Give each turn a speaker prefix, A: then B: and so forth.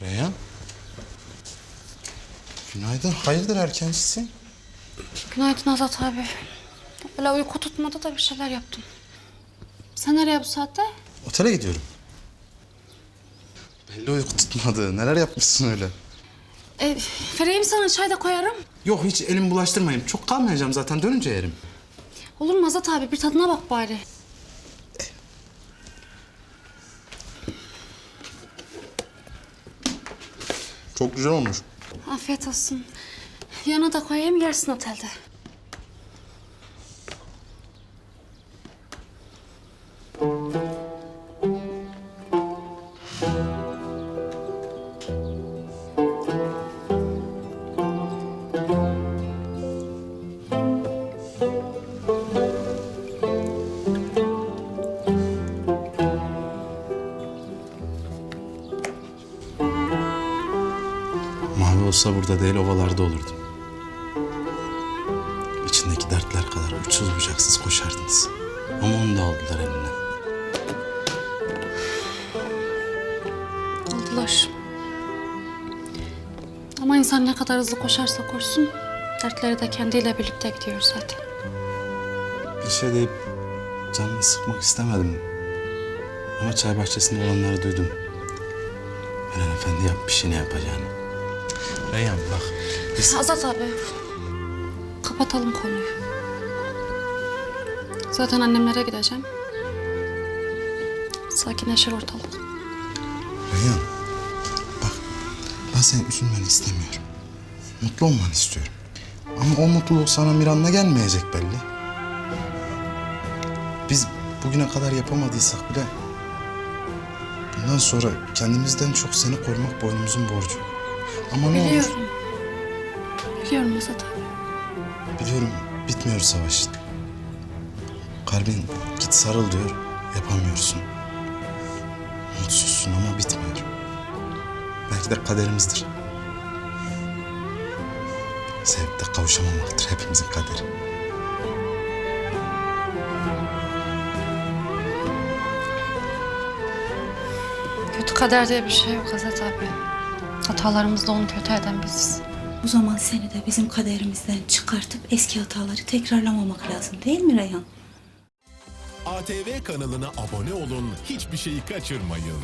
A: Reyhan. Günaydın. Hayırdır erkencisin?
B: Günaydın Azat abi. Öyle uyku tutmadı da bir şeyler yaptım. Sen nereye bu saatte?
A: Otele gidiyorum. Belli uyku tutmadı. Neler yapmışsın öyle?
B: E, vereyim sana çay da koyarım.
A: Yok hiç elimi bulaştırmayayım. Çok kalmayacağım zaten. Dönünce yerim.
B: Olur mu Azat abi? Bir tadına bak bari.
A: Çok güzel olmuş.
B: Afiyet olsun. Yana da koyayım yersin otelde.
A: Mavi olsa burada değil ovalarda olurdum. İçindeki dertler kadar uçsuz bucaksız koşardınız. Ama onu da aldılar elinden.
B: Aldılar. Ama insan ne kadar hızlı koşarsa koşsun, dertleri de kendiyle birlikte gidiyor zaten.
A: Bir şey deyip canını sıkmak istemedim. Ama çay bahçesinde olanları duydum. Eren Efendi yapmış yine yapacağını. Reyhan bak biz
B: Azat abi, kapatalım konuyu. Zaten annemlere gideceğim. Sakinleşir ortalık.
A: Reyhan, bak ben senin üzülmeni istemiyorum. Mutlu olmanı istiyorum. Ama o mutluluk sana Miran'la gelmeyecek belli. Biz bugüne kadar yapamadıysak bile... ...bundan sonra kendimizden çok seni korumak boynumuzun borcu. Ama ne olur...
B: Biliyorum. Biliyorum Azat abi.
A: Biliyorum bitmiyor savaşın. Kalbin git sarıl diyor, yapamıyorsun. Mutsuzsun ama bitmiyor. Belki de kaderimizdir. Sevip de kavuşamamaktır hepimizin kaderi.
B: Kötü kader diye bir şey yok Azat abi. Hatalarımızla onu kötü eden biziz.
C: O zaman seni de bizim kaderimizden çıkartıp eski hataları tekrarlamamak lazım değil mi Reyhan?
D: ATV kanalına abone olun, hiçbir şeyi kaçırmayın.